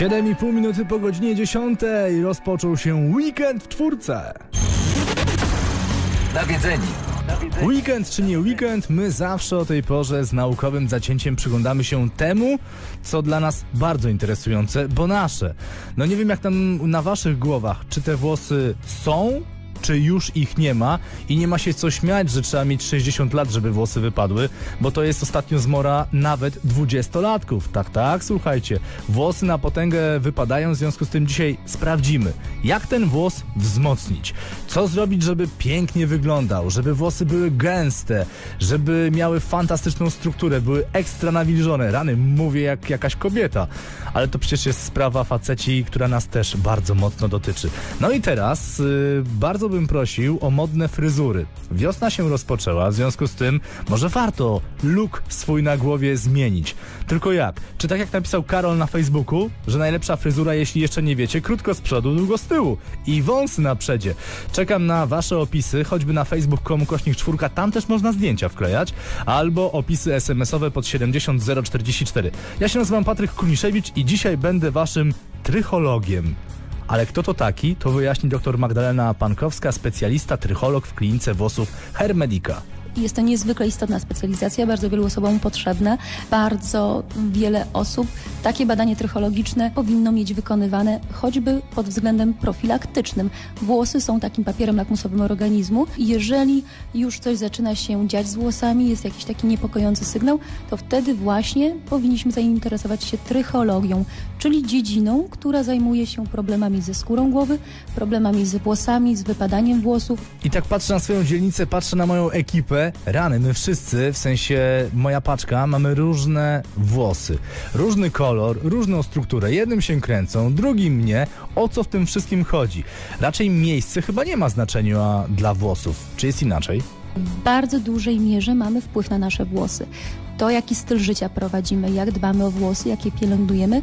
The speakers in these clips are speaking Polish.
7,5 minuty po godzinie 10 rozpoczął się weekend w czwórce. Nawiedzeni. Weekend czy nie weekend, my zawsze o tej porze z naukowym zacięciem przyglądamy się temu, co dla nas bardzo interesujące, bo nasze. No nie wiem jak tam na waszych głowach, czy te włosy są czy już ich nie ma i nie ma się co śmiać, że trzeba mieć 60 lat, żeby włosy wypadły, bo to jest ostatnio zmora nawet 20-latków. Tak, tak, słuchajcie, włosy na potęgę wypadają, w związku z tym dzisiaj sprawdzimy, jak ten włos wzmocnić. Co zrobić, żeby pięknie wyglądał, żeby włosy były gęste, żeby miały fantastyczną strukturę, były ekstra nawilżone. Rany, mówię jak jakaś kobieta, ale to przecież jest sprawa faceci, która nas też bardzo mocno dotyczy. No i teraz yy, bardzo bym prosił o modne fryzury. Wiosna się rozpoczęła, w związku z tym może warto look swój na głowie zmienić. Tylko jak? Czy tak jak napisał Karol na Facebooku, że najlepsza fryzura, jeśli jeszcze nie wiecie, krótko z przodu, długo z tyłu i wąsy na przedzie. Czekam na wasze opisy, choćby na facebook.com kośnik czwórka, tam też można zdjęcia wklejać, albo opisy SMS-owe pod 70044. Ja się nazywam Patryk Kuniszewicz i dzisiaj będę waszym trychologiem. Ale kto to taki, to wyjaśni dr Magdalena Pankowska, specjalista trycholog w klinice włosów Hermedica. Jest to niezwykle istotna specjalizacja, bardzo wielu osobom potrzebna. Bardzo wiele osób takie badanie trychologiczne powinno mieć wykonywane choćby pod względem profilaktycznym. Włosy są takim papierem lakmusowym organizmu jeżeli już coś zaczyna się dziać z włosami, jest jakiś taki niepokojący sygnał, to wtedy właśnie powinniśmy zainteresować się trychologią, czyli dziedziną, która zajmuje się problemami ze skórą głowy, problemami z włosami, z wypadaniem włosów. I tak patrzę na swoją dzielnicę, patrzę na moją ekipę. Rany, my wszyscy, w sensie moja paczka, mamy różne włosy, różny kolor, różną strukturę. Jednym się kręcą, drugim nie. O co w tym wszystkim chodzi? Raczej miejsce chyba nie ma znaczenia dla włosów. Czy jest inaczej? W bardzo dużej mierze mamy wpływ na nasze włosy. To, jaki styl życia prowadzimy, jak dbamy o włosy, jak je pielęgnujemy,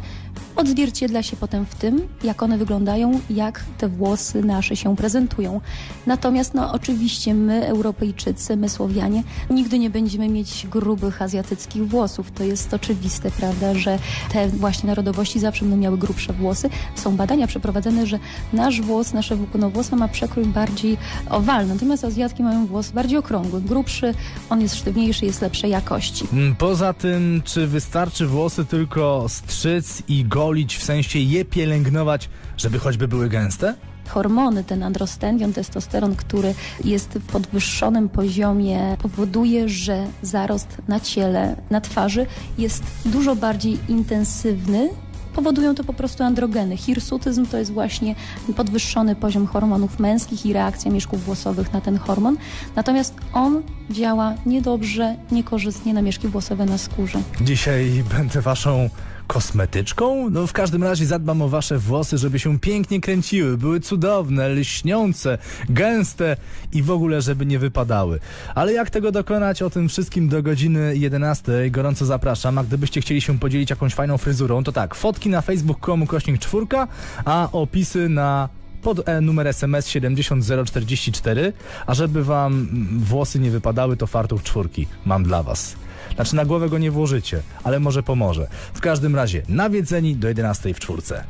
odzwierciedla się potem w tym, jak one wyglądają, jak te włosy nasze się prezentują. Natomiast, no oczywiście my, Europejczycy, my Słowianie, nigdy nie będziemy mieć grubych azjatyckich włosów. To jest oczywiste, prawda, że te właśnie narodowości zawsze będą miały grubsze włosy. Są badania przeprowadzone, że nasz włos, nasze włókno włosa ma przekrój bardziej owalny, natomiast Azjatki mają włos bardziej okrągły, grubszy, on jest sztywniejszy, jest lepszej jakości. Mm, Poza tym, czy wystarczy włosy tylko strzyc i golić, w sensie je pielęgnować, żeby choćby były gęste? hormony, ten androstendion, testosteron, który jest w podwyższonym poziomie, powoduje, że zarost na ciele, na twarzy jest dużo bardziej intensywny. Powodują to po prostu androgeny. Hirsutyzm to jest właśnie podwyższony poziom hormonów męskich i reakcja mieszków włosowych na ten hormon. Natomiast on działa niedobrze, niekorzystnie na mieszki włosowe na skórze. Dzisiaj będę waszą kosmetyczką? No w każdym razie zadbam o wasze włosy, żeby się pięknie kręciły, były cudowne, lśniące, gęste i w ogóle, żeby nie wypadały. Ale jak tego dokonać? O tym wszystkim do godziny 11. Gorąco zapraszam, a gdybyście chcieli się podzielić jakąś fajną fryzurą, to tak, fotki na facebook.com kośnik czwórka, a opisy na pod e, numer SMS 70044, a żeby wam włosy nie wypadały, to fartuch czwórki mam dla was. Znaczy na głowę go nie włożycie, ale może pomoże. W każdym razie nawiedzeni do 11 w czwórce.